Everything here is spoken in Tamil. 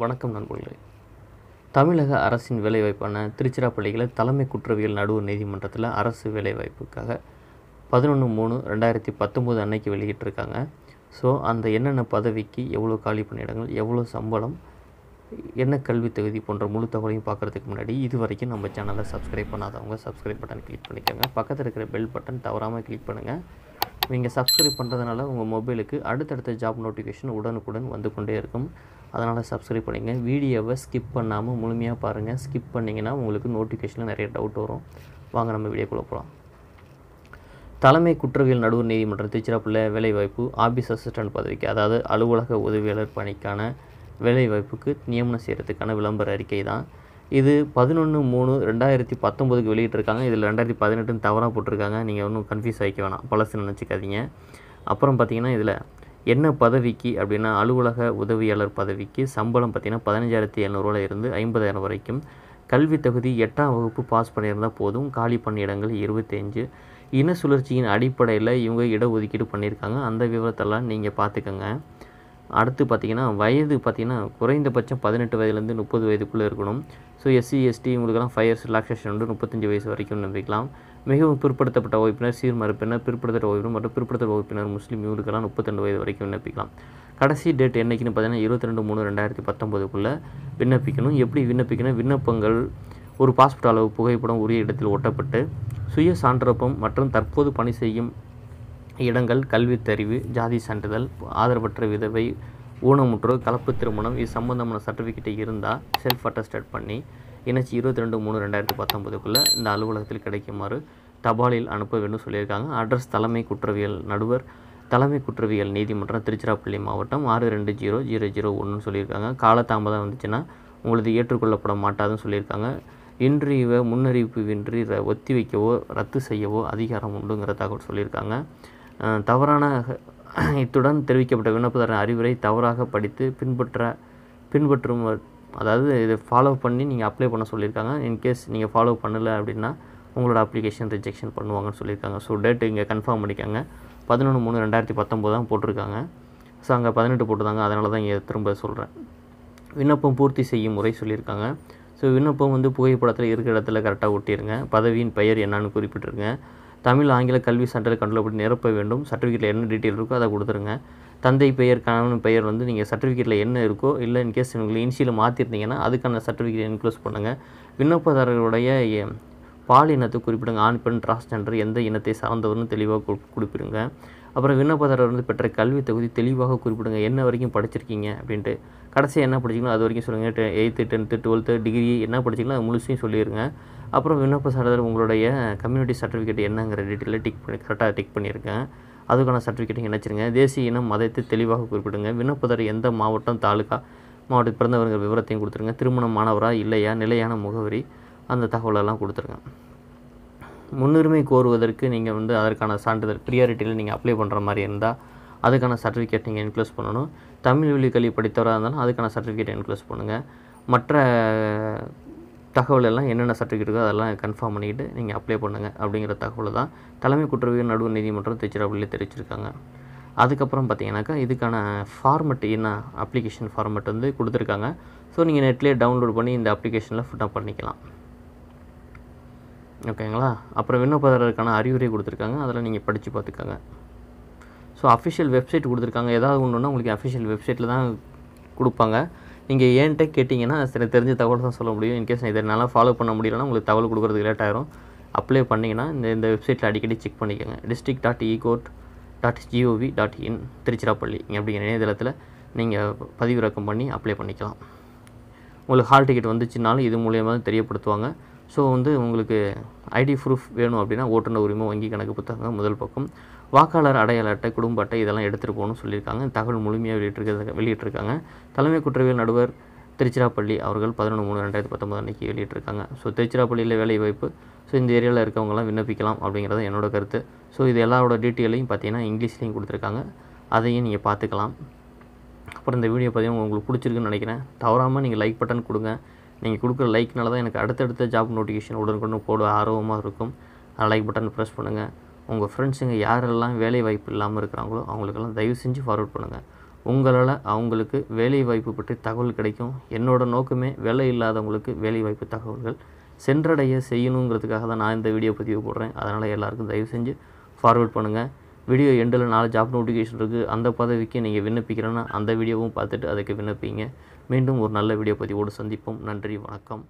வணக்கம் நண்பர்களே. தமிழக அரசின் வேலைவாய்ப்பான திருச்சிராப்பள்ளியில் தலைமை குற்றவியல் நடுவர் நீதிமன்றத்தில் அரசு வேலைவாய்ப்புக்காக பதினொன்று மூணு ரெண்டாயிரத்தி பத்தொம்போது அன்னைக்கு வெளியிட்டிருக்காங்க. ஸோ அந்த என்னென்ன பதவிக்கு எவ்வளோ காலி பணியிடங்கள் எவ்வளோ சம்பளம் என்ன கல்வி தகுதி போன்ற முழு தகவலையும் பார்க்குறதுக்கு முன்னாடி இது வரைக்கும் நம்ம சேனலை சப்ஸ்கிரைப் பண்ணாதவங்க சப்ஸ்கிரைப் பட்டன் கிளிக் பண்ணிக்கோங்க. பக்கத்தில் இருக்கிற பெல் பட்டன் தவறாமல் கிளிக் பண்ணுங்கள் நீங்கள் சப்ஸ்கிரைப் பண்ணுறதுனால உங்கள் மொபைலுக்கு அடுத்தடுத்த ஜாப் நோட்டிஃபிகேஷன் உடனுக்குடன் வந்து கொண்டே இருக்கும். அதனால் சப்ஸ்கிரைப் பண்ணிங்க வீடியோவை ஸ்கிப் பண்ணாமல் முழுமையாக பாருங்கள் ஸ்கிப் பண்ணிங்கன்னா உங்களுக்கு நோட்டிஃபிகேஷனில் நிறைய டவுட் வரும். வாங்க நம்ம வீடியோக்குள்ளே போகலாம் தலைமை குற்றவியல் நடுவர் நீதிமன்றம் திருச்சிராப்பள்ளி வேலைவாய்ப்பு ஆபீஸ் அசிஸ்டன்ட் பதவிக்கு அதாவது அலுவலக உதவியாளர் பணிக்கான வேலைவாய்ப்புக்கு நியமனம் செய்கிறதுக்கான விளம்பர அறிக்கை தான். இது பதினொன்று மூணு ரெண்டாயிரத்தி பத்தொம்போதுக்கு வெளியிட்டிருக்காங்க. இதில் ரெண்டாயிரத்தி பதினெட்டுன்னு தவறாக போட்டிருக்காங்க. நீங்கள் ஒன்றும் கன்ஃபியூஸ் ஆகிக்க வேணாம். பழசு நினச்சிக்காதீங்க. அப்புறம் பார்த்தீங்கன்னா இதில் என்ன பதவிக்கு அப்படின்னா அலுவலக உதவியாளர் பதவிக்கு சம்பளம் பார்த்தீங்கன்னா பதினஞ்சாயிரத்தி எழுநூறுவால இருந்து ஐம்பதாயிரம் வரைக்கும். கல்வி தகுதி எட்டாம் வகுப்பு பாஸ் பண்ணியிருந்தால் போதும். காலி பணியிடங்கள் இருபத்தஞ்சு இன சுழற்சியின் அடிப்படையில் இவங்க இடஒதுக்கீடு பண்ணியிருக்காங்க. அந்த விவரத்தெல்லாம் நீங்கள் பார்த்துக்கோங்க. அடுத்து பார்த்தீங்கன்னா வயது பார்த்திங்கன்னா குறைந்தபட்சம் பதினெட்டு வயதுலேருந்து முப்பது வயதுக்குள்ளே இருக்கணும். ஸோ எஸ்சி எஸ்டி இவங்களுக்கெல்லாம் ஃபைவ் இயர்ஸ் ரிலாக்ஸேஷன் வந்து முப்பத்தஞ்சு வயசு வரைக்கும் நம்பிக்கலாம் மிகவும் பிற்படுத்தப்பட்ட வகுப்பினர் சீர்மறுப்பினர் பிற்படுத்தப்பட்ட வகுப்பினர் மற்றும் பிற்படுத்தப்பட்ட வகுப்பினர் முஸ்லீம் இவங்களுக்கெல்லாம் முப்பத்தெண்டு வயது வரைக்கும் விண்ணப்பிக்கலாம் கடைசி டேட் என்னைக்குன்னு பார்த்தீங்கன்னா இருபத்தி ரெண்டு மூணு ரெண்டாயிரத்தி பத்தொம்போதுக்குள்ளே விண்ணப்பிக்கணும். எப்படி விண்ணப்பிக்கணும்? விண்ணப்பங்கள் ஒரு பாஸ்போர்ட் அளவு புகைப்படம் உரிய இடத்தில் ஒட்டப்பட்டு சுய சான்றப்பம் மற்றும் தற்போது பணி செய்யும் இடங்கள் கல்வித்தறிவு ஜாதி சான்றிதழ் ஆதரவற்ற விதவை ஊனமுற்றோர் கலப்பு திருமணம் இது சம்பந்தமான சர்டிஃபிகேட் இருந்தால் செல்ஃப் அட்டஸ்டட் பண்ணி இணைச்சி இருபத்தி ரெண்டு மூணு ரெண்டாயிரத்தி பத்தொம்போதுக்குள்ளே இந்த அலுவலகத்தில் கிடைக்குமாறு தபாலில் அனுப்ப வேண்டும் சொல்லியிருக்காங்க. அட்ரஸ் தலைமை குற்றவியல் நடுவர் தலைமை குற்றவியல் நீதிமன்றம் திருச்சிராப்பள்ளி மாவட்டம் ஆறு ரெண்டு ஜீரோ ஜீரோ ஜீரோ ஒன்றுன்னு சொல்லியிருக்காங்க. காலதாமதம் வந்துச்சுன்னா உங்களது ஏற்றுக்கொள்ளப்பட மாட்டாதுன்னு சொல்லியிருக்காங்க. இன்றிய முன்னறிவிப்பின்றி ர- ஒத்தி வைக்கவோ ரத்து செய்யவோ அதிகாரம் உண்டுங்கிற தகவல் சொல்லியிருக்காங்க. தவறான இத்துடன் தெரிவிக்கப்பட்ட விண்ணப்பதாரர் அறிவுரை தவறாக படித்து பின்பற்ற பின்பற்றும் அதாவது இதை ஃபாலோ பண்ணி நீங்கள் அப்ளை பண்ண சொல்லியிருக்காங்க. இன்கேஸ் நீங்கள் ஃபாலோ பண்ணலை அப்படின்னா உங்களோட அப்ளிகேஷன் ரிஜெக்ஷன் பண்ணுவாங்கன்னு சொல்லியிருக்காங்க. ஸோ டேட் இங்கே கன்ஃபார்ம் பண்ணிக்காங்க. பதினொன்று மூணு ரெண்டாயிரத்தி பத்தொம்போது தான் போட்டிருக்காங்க. ஸோ அங்கே பதினெட்டு போட்டுருந்தாங்க. அதனால தான் இங்கே திரும்ப சொல்கிறேன் விண்ணப்பம் பூர்த்தி செய்யும் முறை சொல்லியிருக்காங்க. ஸோ விண்ணப்பம் வந்து புகைப்படத்தில் இருக்கிற இடத்துல கரெக்டாக ஒட்டிடுங்க பதவியின் பெயர் என்னன்னு குறிப்பிட்டிருங்க. தமிழ் ஆங்கில கல்வி சான்றிதழ் கண்டுபிடி நிரப்ப வேண்டும். சர்டிஃபிகேட்டில் என்ன டீட்டெயில் இருக்கோ அதை கொடுத்துருங்க. தந்தை பெயர் கணவன் பெயர் வந்து நீங்கள் சர்டிஃபிகேட்டில் என்ன இருக்கோ இல்லை இன்கேஸ் உங்களுக்கு இனிஷியல் மாற்றிருந்தீங்கன்னா அதுக்கான சர்டிஃபிகேட் இன்க்ளூஸ் பண்ணுங்கள் விண்ணப்பதாரர்களுடைய பால் இனத்தை குறிப்பிடுங்க. ஆண் பெண் டிரான்ஸ்ஜெண்டர் எந்த இனத்தை சார்ந்தவர்னு தெளிவாக கு- குறிப்பிடுங்க. அப்புறம் விண்ணப்பதாரர் வந்து பெற்ற கல்வி தகுதி தெளிவாக குறிப்பிடுங்க. என்ன வரைக்கும் படிச்சிருக்கீங்க அப்படின்ட்டு. கடைசியாக என்ன படிச்சீங்களோ அது வரைக்கும் சொல்லுங்கள் எயித்து டென்த்து டுவெல்த்து டிகிரி என்ன படிச்சிங்களோ அது முழுசையும் சொல்லிடுங்க அப்புறம் விண்ணப்ப சான்றிதழ் உங்களுடைய கம்யூனிட்டி சர்டிஃபிகேட் என்னங்கிற டீட்டெயிலில் டிக் பண்ணி கரெக்டாக டிக் பண்ணியிருக்கேன். அதுக்கான சர்டிஃபிகேட்டையும் இணைச்சிருங்க. தேசிய இனம் மதத்தை தெளிவாக குறிப்பிடுங்க. விண்ணப்பதாரர் எந்த மாவட்டம் தாலுகா மாவட்டத்தில் பிறந்தவர்கள் விவரத்தையும் கொடுத்துருங்க. திருமணம் மாணவரா இல்லையா நிலையான முகவரி அந்த தகவலெல்லாம் கொடுத்துருங்க. முன்னுரிமை கோருவதற்கு நீங்கள் வந்து அதற்கான சான்றிதழ் ப்ரியாரிட்டியில் நீங்கள் அப்ளை பண்ணுற மாதிரி இருந்தால் அதுக்கான சர்டிஃபிகேட் நீங்கள் இன்க்ளூஸ் பண்ணணும். தமிழ் வழி கல்வி படித்தவராக இருந்தாலும் அதுக்கான சர்டிஃபிகேட் இன்க்ளூஸ் பண்ணுங்கள் மற்ற தகவல் எல்லாம் என்னென்ன சர்டிஃபிகேட் இருக்கோ அதெல்லாம் கன்ஃபார்ம் பண்ணிக்கிட்டு நீங்கள் அப்ளை பண்ணுங்கள் அப்படிங்கிற தகவலை தான் தலைமை குற்றவியல் நடுவர் நீதிமன்றம் திருச்சிராப்பள்ளியில் தெரிவிச்சிருக்காங்க. அதுக்கப்புறம் பார்த்தீங்கன்னாக்கா இதுக்கான ஃபார்மெட் என்ன? அப்ளிகேஷன் ஃபார்மெட் வந்து கொடுத்துருக்காங்க. ஸோ நீங்கள் நெட்லேயே டவுன்லோட் பண்ணி இந்த அப்ளிகேஷனில் ஃபுட்டாக பண்ணிக்கலாம். ஓகேங்களா அப்புறம் விண்ணப்பதாரருக்கான அறிவுரை கொடுத்துருக்காங்க. அதெல்லாம் நீங்கள் படித்து பார்த்துக்கோங்க. ஸோ அஃபிஷியல் வெப்சைட் கொடுத்துருக்காங்க. ஏதாவது ஒன்றுன்னா உங்களுக்கு அஃபிஷியல் வெப்சைட்டில் தான் கொடுப்பாங்க. நீங்கள் ஏன்ட்ட கேட்டிங்கன்னா சில தெரிஞ்ச தகவல் தான் சொல்ல முடியும். இன்கேஸ் இதை என்னால் ஃபாலோ பண்ண முடியலன்னா உங்களுக்கு தகவல் கொடுக்குறதுக்கு லேட் ஆகிரும் அப்ளை பண்ணிங்கன்னா இந்த இந்த வெப்சைட்டில் அடிக்கடி செக் பண்ணிக்கோங்க. District dot ecourts dot GOV dot in Tiruchirappalli அப்படிங்கிற இணையதளத்தில் நீங்கள் பதிவிறக்கம் பண்ணி அப்ளை பண்ணிக்கலாம். உங்களுக்கு ஹால் டிக்கெட் வந்துச்சுனாலும் இது மூலயமா தெரியப்படுத்துவாங்க. ஸோ வந்து உங்களுக்கு ஐடி ப்ரூஃப் வேணும் அப்படின்னா ஓட்டுநர் உரிமை வங்கி கணக்கு புத்தகம் முதல் பக்கம். வாக்காளர் அடையாள அட்டை குடும்ப அட்டை இதெல்லாம் எடுத்துகிட்டு போகணும்னு சொல்லியிருக்காங்க. தகவல் முழுமையாக வெளியிட்டிருக்க வெளியிட்டிருக்காங்க. தலைமை குற்றவியல் நடுவர் திருச்சிராப்பள்ளி அவர்கள் பதினொன்று மூணு ரெண்டாயிரத்தி பத்தொம்பது அன்றைக்கி வெளியிட்டிருக்காங்க. ஸோ திருச்சிராப்பள்ளியில் வேலை வாய்ப்பு. ஸோ இந்த ஏரியாவில் இருக்கவங்கலாம் விண்ணப்பிக்கலாம் அப்படிங்கிறது என்னோட கருத்து. ஸோ இது எல்லாரோட டீட்டெயிலையும் பார்த்தீங்கன்னா இங்கிலீஷ்லேயும் கொடுத்துருக்காங்க. அதையும் நீங்கள் பார்த்துக்கலாம் அப்புறம் இந்த வீடியோ பார்த்தீங்கன்னா உங்களுக்கு பிடிச்சிருக்குன்னு நினைக்கிறேன். தவறாமல் நீங்கள் லைக் பட்டன் கொடுங்க. நீங்கள் கொடுக்குற லைக்னால தான் எனக்கு அடுத்தடுத்த ஜாப் நோட்டிஃபிகேஷன் உடனுக்குடன் போட ஆர்வமாக இருக்கும். லைக் பட்டன் ப்ரெஸ் பண்ணுங்கள் உங்கள் ஃப்ரெண்ட்ஸுங்க யாரெல்லாம் வேலை வாய்ப்பு இல்லாமல் இருக்கிறாங்களோ அவங்களுக்கெல்லாம் தயவு செஞ்சு ஃபார்வர்ட் பண்ணுங்கள் உங்களால் அவங்களுக்கு வேலை வாய்ப்பு பற்றி தகவல் கிடைக்கும். என்னோடய நோக்கமே வேலை இல்லாதவங்களுக்கு வேலை வாய்ப்பு தகவல்கள் சென்றடைய செய்யணுங்கிறதுக்காக தான் நான் இந்த வீடியோ பதிவு போடுறேன். அதனால் எல்லாருக்கும் தயவு செஞ்சு ஃபார்வேர்ட் பண்ணுங்கள் வீடியோ எண்டில் நாலு ஜாப் நோட்டிஃபிகேஷன் இருக்குது அந்த பதவிக்கு நீங்கள் விண்ணப்பிக்கிறேன்னா அந்த வீடியோவும் பார்த்துட்டு அதுக்கு விண்ணப்பிங்க. மீண்டும் ஒரு நல்ல வீடியோ பதிவோடு சந்திப்போம். நன்றி வணக்கம்.